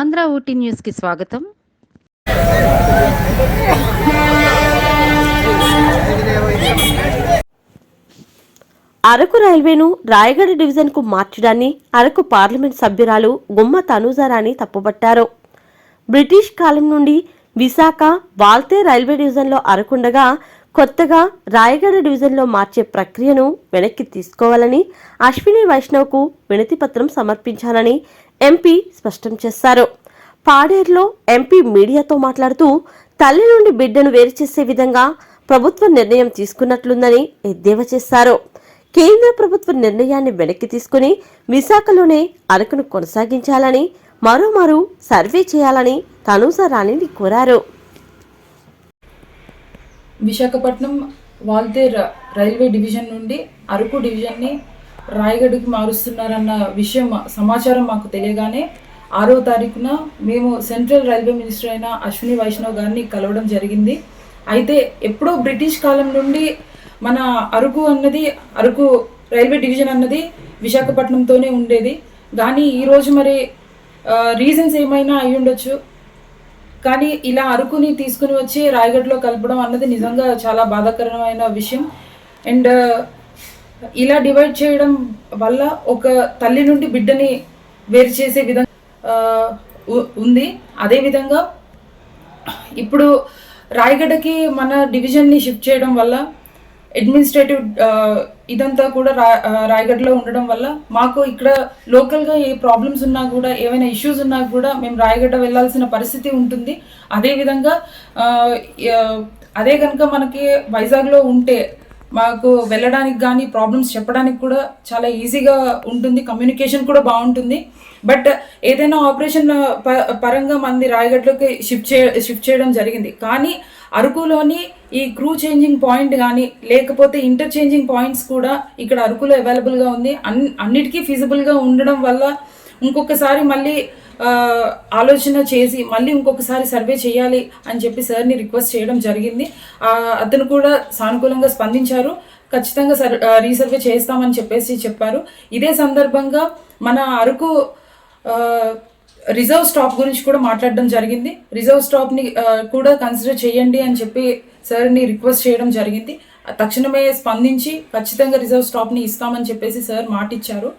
ఆంధ్ర ఊటీ న్యూస్కి స్వాగతం. అరకు రైల్వేను రాయగడ డివిజన్కు మార్చడాన్ని అరకు పార్లమెంట్ సభ్యురాలు గుమ్మ తనూజారాణి తప్పుపట్టారు బ్రిటిష్ కాలం నుండి విశాఖ వాల్తే రైల్వే డివిజన్లో అరకుండగా కొత్తగా రాయగడ డివిజన్లో మార్చే ప్రక్రియను వెనక్కి తీసుకోవాలని అశ్విని వైష్ణవ్కు వినతిపత్రం సమర్పించాలని ఎంపీ స్పష్టం చేశారు. పాడేరులో ఎంపీ మీడియాతో మాట్లాడుతూ తల్లి నుండి బిడ్డను వేరు చేసే విధంగా ప్రభుత్వ నిర్ణయం తీసుకున్నట్లుందని ఎద్దేవా చేశారు. కేంద్ర ప్రభుత్వ నిర్ణయాన్ని వెనక్కి తీసుకుని విశాఖలోనే అరకును కొనసాగించాలని మరోమారు సర్వే చేయాలని తనూసారాణిని కోరారు. విశాఖపట్నం వాల్తే రైల్వే డివిజన్ నుండి అరకు డివిజన్ని రాయగఢ్కి మారుస్తున్నారన్న విషయం సమాచారం మాకు తెలియగానే ఆరో తారీఖున మేము సెంట్రల్ రైల్వే మినిస్టర్ అయిన అశ్విని వైష్ణవ్ గారిని కలవడం జరిగింది. అయితే ఎప్పుడో బ్రిటిష్ కాలం నుండి మన అరకు అన్నది అరకు రైల్వే డివిజన్ అన్నది విశాఖపట్నంతోనే ఉండేది. కానీ ఈరోజు మరి రీజన్స్ ఏమైనా అయి ఉండొచ్చు కానీ ఇలా అరకుని తీసుకుని వచ్చి రాయగఢ్లో కలపడం అన్నది నిజంగా చాలా బాధాకరమైన విషయం. అండ్ ఇలా డివైడ్ చేయడం వల్ల ఒక తల్లి నుండి బిడ్డని వేరు చేసే విధంగా ఉంది. అదేవిధంగా ఇప్పుడు రాయగఢకి మన డివిజన్ని షిఫ్ట్ చేయడం వల్ల అడ్మినిస్ట్రేటివ్ ఇదంతా కూడా రా రాయగఢ్లో ఉండడం వల్ల మాకు ఇక్కడ లోకల్గా ఏ ప్రాబ్లమ్స్ ఉన్నా కూడా ఏమైనా ఇష్యూస్ ఉన్నా కూడా మేము రాయగఢ వెళ్ళాల్సిన పరిస్థితి ఉంటుంది. అదేవిధంగా అదే కనుక మనకి వైజాగ్లో ఉంటే మాకు వెళ్ళడానికి కానీ ప్రాబ్లమ్స్ చెప్పడానికి కూడా చాలా ఈజీగా ఉంటుంది కమ్యూనికేషన్ కూడా బాగుంటుంది. బట్ ఏదైనా ఆపరేషన్ ప- పరంగా మంది రాయగడ్లోకి షిఫ్ట్ చే షిఫ్ట్ చేయడం జరిగింది. కానీ అరకులోని ఈ క్రూ చేంజింగ్ పాయింట్ కానీ లేకపోతే ఇంటర్ చేంజింగ్ పాయింట్స్ కూడా ఇక్కడ అరకులో అవైలబుల్గా ఉంది. అన్ అన్నిటికీ ఫీజిబుల్గా ఉండడం వల్ల ఇంకొకసారి మళ్ళీ ఆలోచన చేసి మళ్ళీ ఇంకొకసారి సర్వే చేయాలి అని చెప్పి సార్ని రిక్వెస్ట్ చేయడం జరిగింది. అతను కూడా సానుకూలంగా స్పందించారు. ఖచ్చితంగా సర్ రీసర్వే చేస్తామని చెప్పేసి చెప్పారు. ఇదే సందర్భంగా మన అరకు రిజర్వ్ స్టాప్ గురించి కూడా మాట్లాడడం జరిగింది. రిజర్వ్ స్టాప్ని కూడా కన్సిడర్ చేయండి అని చెప్పి సార్ని రిక్వెస్ట్ చేయడం జరిగింది. తక్షణమే స్పందించి ఖచ్చితంగా రిజర్వ్ స్టాప్ని ఇస్తామని చెప్పేసి సార్ మాటిచ్చారు.